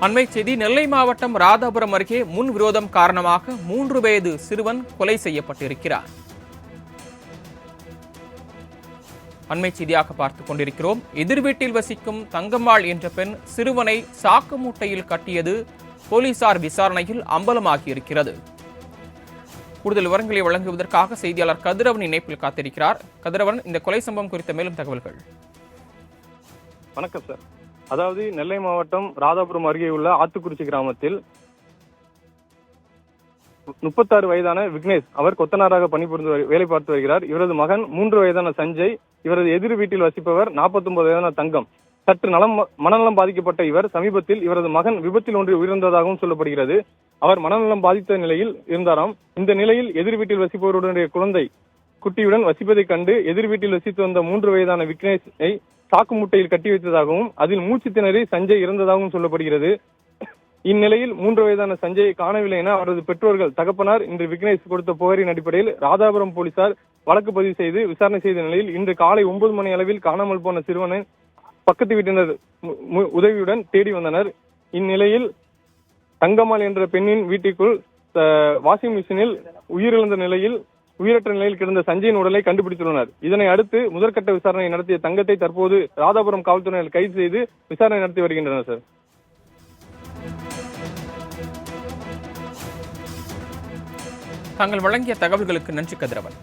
அண்மை செய்தி நெல்லை மாவட்டம் ராதாபுரம் அருகே முன் விரோதம் காரணமாக மூன்று வயது சிறுவன் கொலை செய்யப்பட்டிருக்கிறார். அண்மை செய்தியாக பார்த்துக் கொண்டிருக்கிறோம். எதிர் வீட்டில் வசிக்கும் தங்கம்மாள் என்ற பெண் சிறுவனை சாக்கு மூட்டையில் கட்டியது போலீசார் விசாரணையில் அம்பலமாகியிருக்கிறது. கூடுதல் விவரங்களை வழங்குவதற்காக செய்தியாளர் கதிரவன் இணைப்பில் காத்திருக்கிறார். கதிரவன் இந்த கொலை சம்பவம் குறித்த மேலும் தகவல்கள். வணக்கம் சார். அதாவது நெல்லை மாவட்டம் ராதாபுரம் அருகே உள்ள ஆத்துக்குறிச்சி கிராமத்தில் முப்பத்தாறு வயதான விக்னேஷ் அவர் கொத்தனாராக பணிபுரிந்து வேலை பார்த்து வருகிறார். இவரது மகன் மூன்று வயதான சஞ்சய் இவரது எதிர் வீட்டில் வசிப்பவர் 49 வயதான தங்கம். சற்று நலம் மனநலம் பாதிக்கப்பட்ட இவர் சமீபத்தில் இவரது மகன் விபத்தில் ஒன்று உயிரிழந்ததாகவும் சொல்லப்படுகிறது. அவர் மனநலம் பாதித்த நிலையில் இருந்தாராம். இந்த நிலையில் எதிர் வீட்டில் வசிப்பவருடைய குழந்தை குட்டியுடன் வசிப்பதைக் கண்டு எதிர் வீட்டில் வசித்து வந்த மூன்று வயதான விக்னேஷை சாக்கு மூட்டையில் கட்டி வைத்ததாகவும் அதில் மூச்சு திணறி சஞ்சய் இறந்ததாகவும் சொல்லப்படுகிறது. இந்நிலையில் மூன்று வயதான சஞ்சயை காணவில்லை என அவரது பெற்றோர்கள் தகப்பனார் இன்று விக்னேஷ் கொடுத்த புகாரின் அடிப்படையில் ராதாபுரம் போலீசார் வழக்கு பதிவு செய்து விசாரணை செய்த நிலையில் இன்று காலை ஒன்பது மணி அளவில் காணாமல் போன சிறுவனை பக்கத்து வீட்டினர் உதவியுடன் தேடி வந்தனர். இந்நிலையில் தங்கம்மாள் என்ற பெண்ணின் வீட்டிற்குள் வாஷிங் மிஷினில் உயிரிழந்த நிலையில் உயிரற்ற நிலையில் கிடந்த சஞ்சயின் உடலை கண்டுபிடித்துள்ளனர். இதனை அடுத்து முதற்கட்ட விசாரணை நடத்திய தங்கத்தை தற்போது ராதாபுரம் காவல்துறையினர் கைது செய்து விசாரணை நடத்தி வருகின்றனர் சார். தாங்கள் வழங்கிய தகவல்களுக்கு நன்றி கதிரவன்.